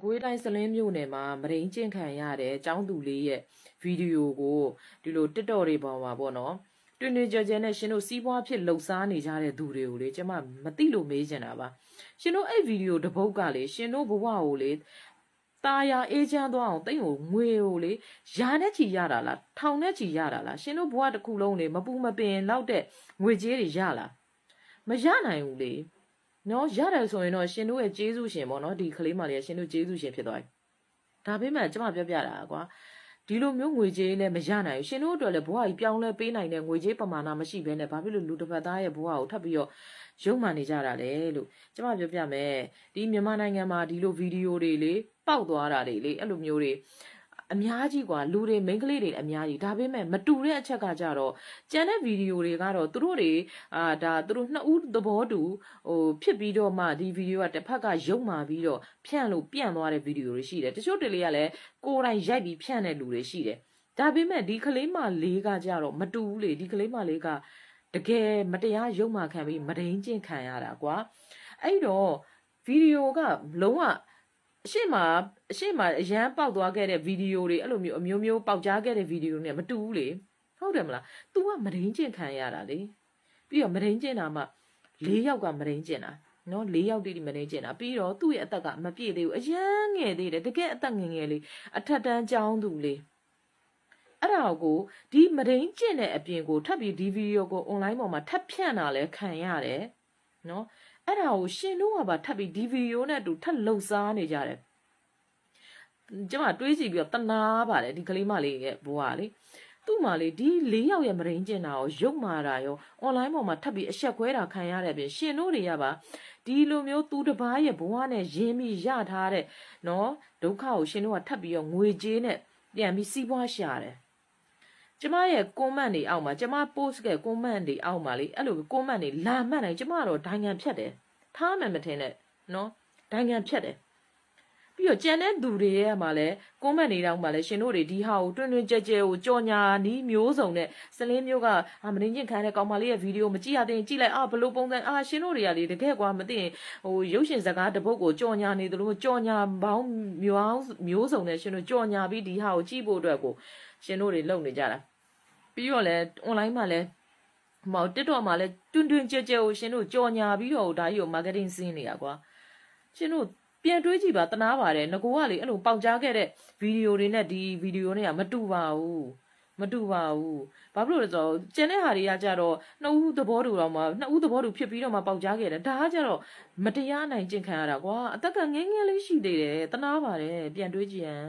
ကိုွေးတိုင်းစလင်းမြို့နယ်မှာမရင်းကျင့်ခံရတဲ့ចောင်းသူလေးရဲ့ဗီဒီယိုကိုဒီလို TikTok တွေပေါ်မှာပေါ့နော်တွင်တွင်ကြဲကြဲနဲ့ရှင်တို့စီးပွားဖြစ်လှုပ်ရှားနေကြတဲ့သူတွေကိုလေကျမမသိလို့မေးချင်တာပါရှင်တို့အဲ့ဗီဒီယိုတစ်ပုဒ်ကလေရှင်တို့ဘဝကိုလေตาယာအေးချမ်းသွားအောင်တိတ်ကိုငွေကိုလေယာနဲ့ချီရတာလားထောင်နဲ့ချီရတာလားရှင်တို့ဘဝတစ်ခုလုံးလေမပူမပင်လောက်တဲ့ငွေကြေးတွေရလားမရနိုင်ဘူးလေ နော်ရတယ်ဆိုရင်တော့ရှင်တို့ရဲ့ကျေးဇူးရှင်ပေါ့နော်ဒီကလေးမလေးကရှင်တို့ကျေးဇူးရှင်ဖြစ်သွားပြီဒါပေမဲ့ကျမပြောပြတာကွာဒီလိုမျိုးငွေကြေးနဲ့မရနိုင်ဘူးရှင်တို့အတွက်လည်းဘဝကြီးပြောင်းလဲပေးနိုင်တဲ့ငွေကြေးပမာဏမရှိဘဲနဲ့ဘာဖြစ်လို့လူတစ်ဖက်သားရဲ့ဘဝကိုထပ်ပြီးတော့ရုံမှန်နေကြတာလဲလို့ကျမပြောပြမယ်ဒီမြန်မာနိုင်ငံမှာဒီလိုဗီဒီယိုတွေလေပေါက်သွားတာတွေလေအဲ့လိုမျိုးတွေ အများကြီးกว่าလူတွေမိန်းကလေးတွေအများကြီးဒါပေမဲ့မတူတဲ့အချက်ကကြတော့ကျန်တဲ့ဗီဒီယိုတွေကတော့သူတို့တွေအာဒါသူတို့နှစ်ဦးသဘောတူဟိုဖြစ်ပြီးတော့မှဒီဗီဒီယိုကတစ်ဖက်ကရုပ်မာပြီးတော့ဖြန့်လို့ပြန့်သွားတဲ့ဗီဒီယိုတွေရှိတယ်တချို့တလေကလည်းကိုယ်တိုင်ရိုက်ပြီးဖြန့်တဲ့လူတွေရှိတယ်ဒါပေမဲ့ဒီကလေးမလေးကကြတော့မတူဘူးလေဒီကလေးမလေးကတကယ်မတရားရုပ်မာခံပြီးမဒိန်ကျင့်ခံရတာကွာအဲ့တော့ဗီဒီယိုကလုံးဝ အရှိမအရှိမအရန်ပေါက်သွားခဲ့တဲ့ဗီဒီယိုတွေအဲ့လိုမျိုးအမျိုးမျိုးပေါက်ကြားခဲ့တဲ့ဗီဒီယိုတွေနဲ့မတူဘူးလေဟုတ်တယ်မလား तू ကမဒိန်ကျင့်ခံရတာလေပြီးတော့မဒိန်ကျင့်တာမှ၄ယောက်ကမဒိန်ကျင့်တာနော်၄ယောက်တိတိမဒိန်ကျင့်တာပြီးတော့သူ့ရဲ့အသက်ကမပြည့်သေးဘူးအရန်ငယ်သေးတယ်တကယ်အသက်ငယ်ငယ်လေးအထက်တန်းကျောင်းသူလေးအဲ့ဒါကိုဒီမဒိန်ကျင့်တဲ့အပြင်ကိုထပ်ပြီးဒီဗီဒီယိုကို online ပေါ်မှာထပ်ဖြန့်တာလဲခံရတယ်နော် အဲ့ဒါကိုရှင်တို့ကပါထပ်ပြီးဒီဗီဒီယိုနဲ့အတူထပ်လှုပ်ရှားနေကြတယ်ကျမတွေးကြည့်ပြီးတော့တနာပါတယ်ဒီကလေးမလေးရဲ့ဘဝကလေသူ့မှာလေဒီ၄ယောက်ရဲ့မရင်းကျင်တာကိုရုပ်မာတာရော online ပေါ်မှာထပ်ပြီးအဆက်ခွဲတာခံရတဲ့အပြင်ရှင်တို့တွေကပါဒီလိုမျိုးသူတစ်ပားရဲ့ဘဝနဲ့ရင်းပြီးရထားတဲ့နော်ဒုက္ခကိုရှင်တို့ကထပ်ပြီးတော့ငွေကြေးနဲ့ပြန်ပြီးစီးပွားရှာတယ် ကျမရဲ့ comment တွေအောက်မှာကျမ post ရဲ့ comment တွေအောက်မှာလေအဲ့လို comment တွေလာမှတ်နိုင်ကျမတော့ဒိုင်ငံဖြတ်တယ်ထားမှန်မထင်နဲ့နော်ဒိုင်ငံဖြတ်တယ်ပြီးတော့ကြံတဲ့သူတွေရဲ့မှာလဲကွန်မန့်နေတော့မှာလဲရှင်တို့တွေဒီဟာကိုတွင်တွင်ကြဲကြဲကိုကြော်ညာနီးမျိုးစုံနဲ့စလင်းမျိုးကအာမင်းချင်းခံတဲ့ကောင်မလေးရဲ့ဗီဒီယိုမကြည့်ရသေးရင်ကြည့်လိုက်အာဘလို့ပုံစံအာရှင်တို့တွေကလေတကယ်ကွာမသိရင်ဟိုရုပ်ရှင်စကားတစ်ပုဒ်ကိုကြော်ညာနေသလိုကြော်ညာဘောင်းမျိုးမျိုးစုံနဲ့ရှင်တို့ကြော်ညာပြီးဒီဟာကိုကြည့်ဖို့အတွက်ကိုရှင်တို့တွေလုပ်နေကြတာ ပြီးတော့လဲ online မှာလဲမော် TikTok မှာလဲတွင်တွင်ကြဲကြဲကိုရှင်တို့ကြော်ညာပြီးတော့ဒါကြီးကို marketing ဆင်းနေတာကွာရှင်တို့ပြန်တွေးကြည့်ပါတနာပါတယ်ငကိုကလေအဲ့လိုပေါက်ကြားခဲ့တဲ့ဗီဒီယိုတွေနဲ့ဒီဗီဒီယိုတွေကမတူပါဘူးမတူပါဘူးဘာဖြစ်လို့လဲဆိုတော့ကျန်တဲ့ဟာတွေကကြတော့နှစ်ဦးသဘောတူတော့မှနှစ်ဦးသဘောတူဖြစ်ပြီးတော့မှပေါက်ကြားခဲ့တယ်ဒါကကြတော့မတရားနိုင်ကျင့်ခံရတာကွာအသက်ကငင်းငယ်လေးရှိသေးတယ်တနာပါတယ်ပြန်တွေးကြည့်ရန်